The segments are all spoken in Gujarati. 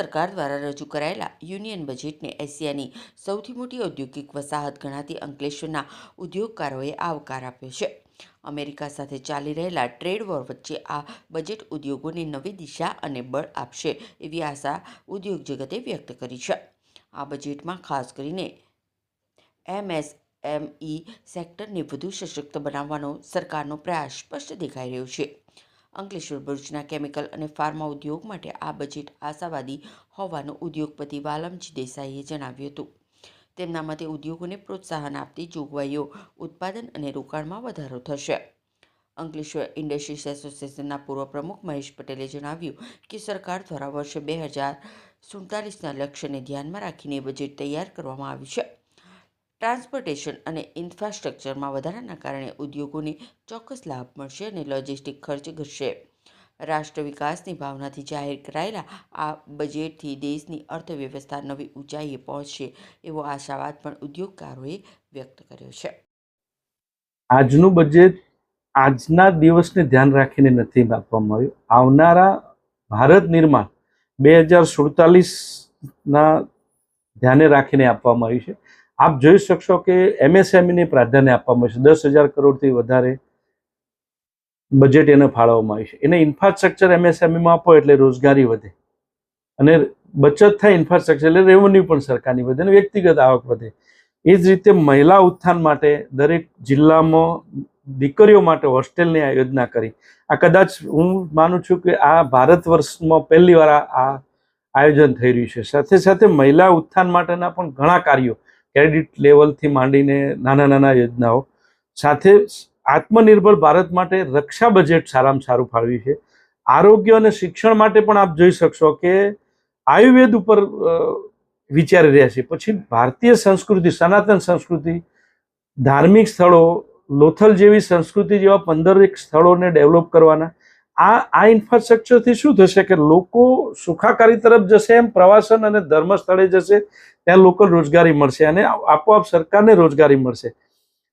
સરકાર દ્વારા રજૂ કરાયેલા યુનિયન બજેટને એશિયાની સૌથી મોટી ઔદ્યોગિક વસાહત ગણાતી અંકલેશ્વરના ઉદ્યોગકારોએ આવકાર આપ્યો છે. અમેરિકા સાથે ચાલી રહેલા ટ્રેડ વોર વચ્ચે આ બજેટ ઉદ્યોગોને નવી દિશા અને બળ આપશે એવી આશા ઉદ્યોગ જગતે વ્યક્ત કરી છે. આ બજેટમાં ખાસ કરીને એમએસએમઈ સેક્ટરને વધુ સશક્ત બનાવવાનો સરકારનો પ્રયાસ સ્પષ્ટ દેખાઈ રહ્યો છે. અંકલેશ્વર ભરૂચના કેમિકલ અને ફાર્મા ઉદ્યોગ માટે આ બજેટ આશાવાદી હોવાનું ઉદ્યોગપતિ વાલમજી દેસાઈએ જણાવ્યું હતું. તેમના મતે ઉદ્યોગોને પ્રોત્સાહન આપતી જોગવાઈઓ ઉત્પાદન અને રોકાણમાં વધારો થશે. અંકલેશ્વર ઇન્ડસ્ટ્રીઝ એસોસિએશનના પૂર્વ પ્રમુખ મહેશ પટેલે જણાવ્યું કે સરકાર દ્વારા વર્ષ બે હજાર સુડતાલીસના લક્ષ્યને ધ્યાનમાં રાખીને બજેટ તૈયાર કરવામાં આવ્યું છે. ટ્રાન્સપોર્ટેશન અને ઇન્ફ્રાસ્ટ્રક્ચરમાં વધારાના કારણે ઉદ્યોગોને ચોક્કસ લાભ મળશે અને લોજિસ્ટિક ખર્ચ ઘટશે. રાષ્ટ્ર વિકાસની ભાવનાથી જાહેર કરાયેલા આ બજેટથી દેશની અર્થવ્યવસ્થા નવી ઊંચાઈએ પહોંચશે એવો આશાવાદ પણ ઉદ્યોગકારોએ વ્યક્ત કર્યો છે. આજનું બજેટ આજના દિવસને ધ્યાન રાખીને નથી આપવામાં આવ્યું. આવનારા ભારત નિર્માણ બે હજાર સુડતાલીસના ધ્યાને રાખીને આપવામાં આવ્યું છે. આપ જોઈ શકશો કે એમએસએમઈને પ્રાધાન્ય આપવામાં આવ્યું છે. દસ હજાર કરોડથી વધારે બજેટ એને ફાળવવામાં આવ્યું છે. એને ઇન્ફ્રાસ્ટ્રક્ચર એમએસએમઈમાં આપો એટલે રોજગારી વધે. અને બચત થાય ઇન્ફ્રાસ્ટ્રક્ચર એટલે રેવન્યુ પણ સરકારની વધે અને વ્યક્તિગત આવક વધે. એ જ રીતે મહિલા ઉત્થાન માટે દરેક જિલ્લામાં દીકરીઓ માટે હોસ્ટેલની આ યોજના કરી. આ કદાચ હું માનું છું કે આ ભારત વર્ષમાં પહેલી વાર આ આ આયોજન થઈ રહ્યું છે. સાથે સાથે મહિલા ઉત્થાન માટેના પણ ઘણા કાર્યો ક્રેડિટ લેવલથી માંડીને નાના નાના યોજનાઓ. સાથે આત્મનિર્ભર ભારત માટે રક્ષા બજેટ સારામાં સારું ફાળવ્યું છે. આરોગ્ય અને શિક્ષણ માટે પણ આપ જોઈ શકશો કે આયુર્વેદ ઉપર વિચારી રહ્યા છે. પછી ભારતીય સંસ્કૃતિ, સનાતન સંસ્કૃતિ, ધાર્મિક સ્થળો, લોથલ જેવી સંસ્કૃતિ જેવા પંદરેક સ્થળોને ડેવલપ કરવાના આ આ ઇન્ફ્રાસ્ટ્રક્ચરથી શું થશે કે લોકો સુખાકારી તરફ જશે એમ પ્રવાસન અને ધર્મ સ્થળે જશે, ત્યાં લોકલ રોજગારી મળશે અને આપોઆપ સરકારને રોજગારી મળશે.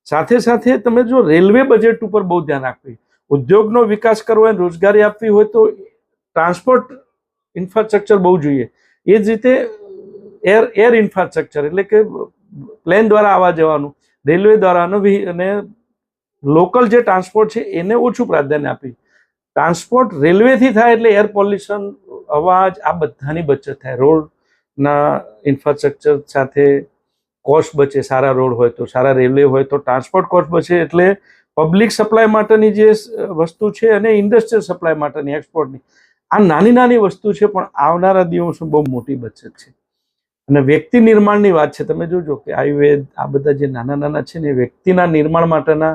સાથે સાથે તમે જો રેલવે બજેટ ઉપર બહુ ધ્યાન આપવી, ઉદ્યોગનો વિકાસ કરવો હોય રોજગારી આપવી હોય તો ટ્રાન્સપોર્ટ ઇન્ફ્રાસ્ટ્રક્ચર બહુ જોઈએ. એ જ રીતે એર એર ઇન્ફ્રાસ્ટ્રક્ચર એટલે કે પ્લેન દ્વારા આવવા જવાનું રેલવે દ્વારા અને લોકલ જે ટ્રાન્સપોર્ટ છે એને ઓછું પ્રાધાન્ય આપી ટ્રાન્સપોર્ટ રેલવેથી થાય એટલે એર પોલ્યુશન, અવાજ, આ બધાની બચત થાય. રોડના ઇન્ફ્રાસ્ટ્રક્ચર સાથે કોસ્ટ બચે, સારા રોડ હોય તો, સારા રેલવે હોય તો ટ્રાન્સપોર્ટ કોસ્ટ બચે એટલે પબ્લિક સપ્લાય માટેની જે વસ્તુ છે અને ઇન્ડસ્ટ્રીયલ સપ્લાય માટેની, એક્સપોર્ટની, આ નાની નાની વસ્તુ છે પણ આવનારા દિવસમાં બહુ મોટી બચત છે. અને વ્યક્તિ નિર્માણની વાત છે, તમે જોજો કે આયુર્વેદ, આ બધા જે નાના નાના છે ને વ્યક્તિના નિર્માણ માટેના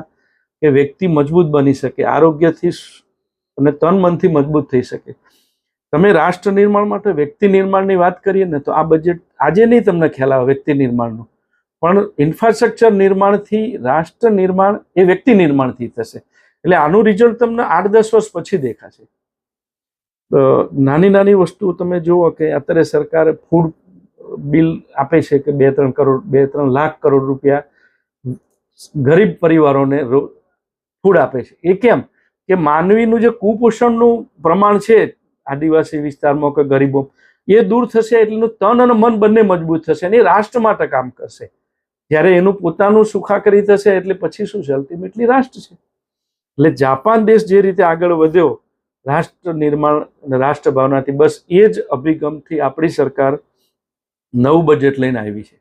કે વ્યક્તિ મજબૂત બની શકે, આરોગ્યથી અને તન મનથી મજબૂત થઈ શકે. તમે રાષ્ટ્ર નિર્માણ માટે વ્યક્તિ નિર્માણની વાત કરીએ ને તો આ બજેટ આજે નહીં તમને ખ્યાલ આવે વ્યક્તિ નિર્માણનું. પણ ઇન્ફ્રાસ્ટ્રક્ચર નિર્માણથી રાષ્ટ્ર નિર્માણ એ વ્યક્તિ નિર્માણથી થશે. એટલે આનું રિઝલ્ટ તમને આઠ દસ વર્ષ પછી દેખાશે. નાની નાની વસ્તુ તમે જુઓ કે અત્યારે સરકાર ફૂડ બિલ આપે છે કે બે ત્રણ કરોડ, બે ત્રણ લાખ કરોડ રૂપિયા ગરીબ પરિવારોને ફૂડ આપે છે. એ કેમ? કે માનવીનું જે કુપોષણનું પ્રમાણ છે આદિવાસી વિસ્તારમાં કે ગરીબો, એ દૂર થશે એટલું તન અને મન બંને મજબૂત થશે અને રાષ્ટ્ર માટે કામ કરશે. જ્યારે એનું પોતાનું સુખાકારી થશે એટલે પછી શું છે? અલ્ટિમેટલી રાષ્ટ્ર છે. એટલે જાપાન દેશ જે રીતે આગળ વધ્યો, રાષ્ટ્ર નિર્માણ અને રાષ્ટ્ર ભાવનાથી બસ એ જ અભિગમથી આપણી સરકાર નવું બજેટ લઈને આવી છે.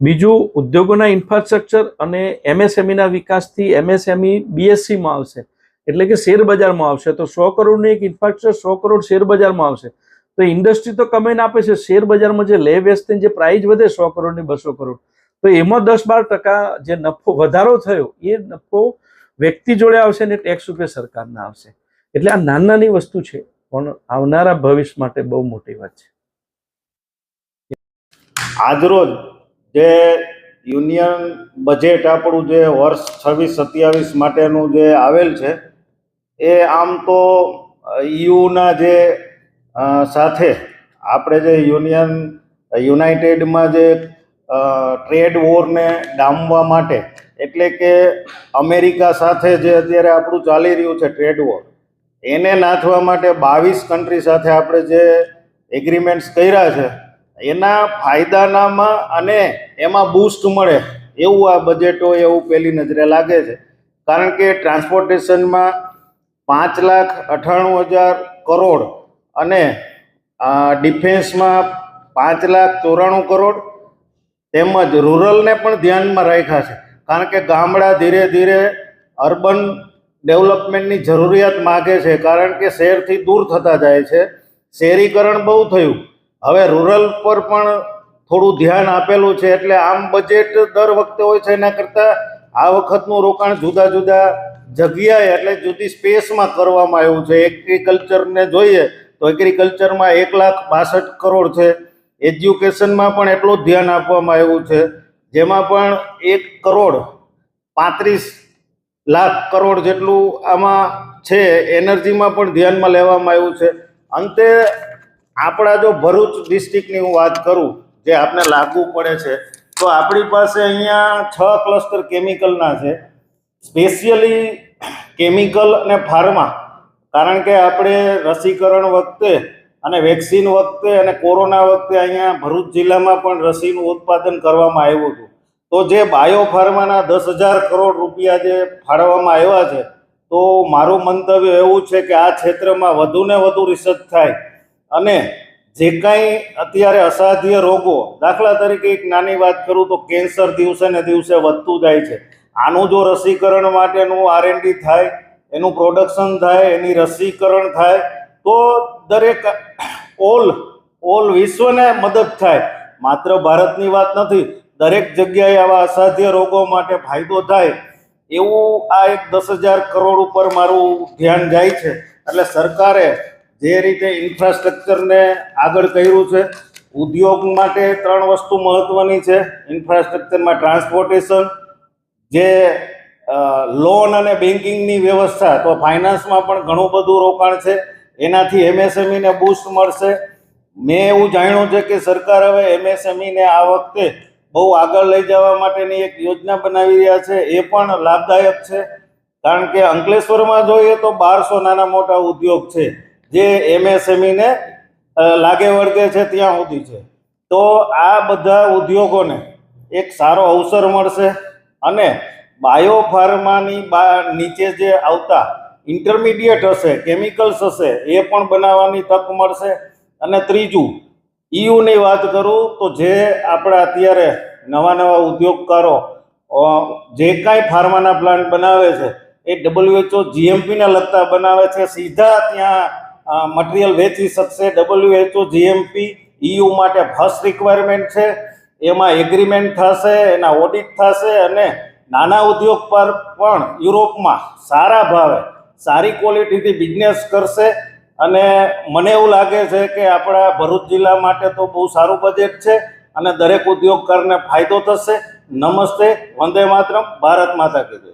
બીજું, ઉદ્યોગોના ઇન્ફ્રાસ્ટ્રક્ચર અને એમએસએમઈના વિકાસથી એમએસએમઈ બીએસસીમાં આવશે. એટલે કે શેર બજારમાં આવશે. તો સો કરોડનું એક ઇન્ફ્રાસ્ટ્રક્ચર સો કરોડ શેર બજારમાં આવશે. તો ઇન્ડસ્ટ્રી તો કમાઈને આપે છે. શેર બજારમાં જે લે વેચતી જે પ્રાઇસ વધે સો કરોડની બસો કરોડ. તો એમાં દસ બાર ટકા જે નફો વધારો થયો, એ નફો વ્યક્તિ જોડે આવશે ને ટેક્સ રૂપે સરકારના આવશે. એટલે આ નાની નાની વસ્તુ છે, પણ આવનારા ભવિષ્ય માટે બહુ મોટી વાત છે. આજરોજ જે યુનિયન બજેટ આપણું જે વર્ષ છવ્વીસ સત્યાવીસ માટેનું જે આવેલ છે એ આમ તો યુના જે સાથે આપણે જે યુનિયન, યુનાઇટેડમાં જે ટ્રેડ વોરને ડામવા માટે, એટલે કે અમેરિકા સાથે જે અત્યારે આપણું ચાલી રહ્યું છે ટ્રેડ વોર, એને નાથવા માટે બાવીસ કન્ટ્રી સાથે આપણે જે એગ્રીમેન્ટ્સ કર્યા છે, એના ફાયદાનામાં અને એમાં બૂસ્ટ મળે, એવું આ બજેટ હોય એવું પહેલી નજરે લાગે છે. કારણ કે ટ્રાન્સપોર્ટેશનમાં પાંચ લાખ અઠ્ઠાણું હજાર કરોડ અને ડિફેન્સમાં પાંચ લાખ ચોરાણું કરોડ. તેમજ રૂરલને પણ ધ્યાનમાં રાખ્યા છે. કારણ કે ગામડા ધીરે ધીરે અર્બન ડેવલપમેન્ટની જરૂરિયાત માગે છે. કારણ કે શહેરથી દૂર થતા જાય છે. શહેરીકરણ બહુ થયું. હવે રૂરલ પર પણ થોડું ધ્યાન આપેલું છે. એટલે આમ બજેટ દર વખતે હોય છે. એના કરતાં આ વખતનું રોકાણ જુદા જુદા જગ્યાએ એટલે જુદી સ્પેસમાં કરવામાં આવ્યું છે. એગ્રીકલ્ચરને જોઈએ તો એગ્રીકલ્ચરમાં એક લાખ બાસઠ કરોડ છે. એજ્યુકેશનમાં પણ એટલું ધ્યાન આપવામાં આવ્યું છે. જેમાં પણ એક કરોડ પાંત્રીસ લાખ કરોડ જેટલું આમાં છે. એનર્જીમાં પણ ધ્યાનમાં લેવામાં આવ્યું છે. અંતે આપણા જો ભરૂચ ડિસ્ટ્રિક્ટની હું વાત કરું, જે આપને લાગુ પડે છે, તો આપણી પાસે અહીંયા છ ક્લસ્ટર કેમિકલના છે. સ્પેશિયલી કેમિકલ અને ફાર્મા, કારણ કે આપણે રસીકરણ વખતે અને વેક્સિન વખતે અને કોરોના વખતે અહીંયા ભરૂચ જિલ્લામાં પણ રસીનું ઉત્પાદન કરવામાં આવ્યું હતું. તો જે બાયો ફાર્માના દસ હજાર કરોડ રૂપિયા જે ફાળવવામાં આવ્યા છે, તો મારું મંતવ્ય એવું છે કે આ ક્ષેત્રમાં વધુને વધુ રિસર્ચ થાય. અને જે કાંઈ અત્યારે અસાધ્ય રોગો, દાખલા તરીકે એક નાની વાત કરું તો કેન્સર દિવસે ને દિવસે વધતું જાય છે. આનું જો રસીકરણ માટેનું આરએનડી થાય, એનું પ્રોડક્શન થાય, એની રસીકરણ થાય, તો દરેક ઓલ ઓલ વિશ્વને મદદ થાય. માત્ર ભારતની વાત નથી, દરેક જગ્યાએ આવા અસાધ્ય રોગો માટે ફાયદો થાય. એવું આ એક દસ હજાર કરોડ ઉપર મારું ધ્યાન જાય છે. એટલે સરકારે જે રીતે ઇન્ફ્રાસ્ટ્રક્ચરને આગળ કર્યું છે, ઉદ્યોગ માટે ત્રણ વસ્તુ મહત્વની છે. ઇન્ફ્રાસ્ટ્રક્ચરમાં ટ્રાન્સપોર્ટેશન જે લોન અને બેન્કિંગની વ્યવસ્થા, તો ફાઇનાન્સમાં પણ ઘણું બધું રોકાણ છે. એનાથી એમએસએમઈને બૂસ્ટ મળશે. મેં એવું જાણ્યું છે કે સરકાર હવે એમએસએમઈને આ વખતે બહુ આગળ લઈ જવા માટેની એક યોજના બનાવી રહ્યા છે. એ પણ લાભદાયક છે. કારણ કે અંકલેશ્વરમાં જોઈએ તો બારસો નાના મોટા ઉદ્યોગ છે, જે એમએસએમઈને લાગે વળગે છે ત્યાં સુધી છે. તો આ બધા ઉદ્યોગોને એક સારો અવસર મળશે. અને બાયો ફાર્માની બા, નીચે જે આવતા ઇન્ટરમીડિયેટ હશે, કેમિકલ્સ હશે, એ પણ બનાવવાની તક મળશે. અને ત્રીજું ઈયુની વાત કરું તો જે આપણા અત્યારે નવા નવા ઉદ્યોગકારો જે કાંઈ ફાર્માના પ્લાન્ટ બનાવે છે, એ ડબલ્યુએચઓ જીએમપીને લગતા બનાવે છે, સીધા ત્યાં મટીરિયલ વેચી શકશે. ડબલ્યુએચઓ, જીએમપી ઈયુ માટે ફર્સ્ટ રિક્વાયરમેન્ટ છે. એમાં એગ્રીમેન્ટ થશે, એના ઓડિટ થશે અને નાના ઉદ્યોગ પર પણ યુરોપમાં સારા ભાવે, સારી ક્વોલિટીથી બિઝનેસ કરશે. અને મને એવું લાગે છે કે આપણા ભરૂચ જિલ્લા માટે તો બહુ સારું બજેટ છે અને દરેક ઉદ્યોગકારને ફાયદો થશે. નમસ્તે, વંદે માતરમ, ભારત માતા કી જય.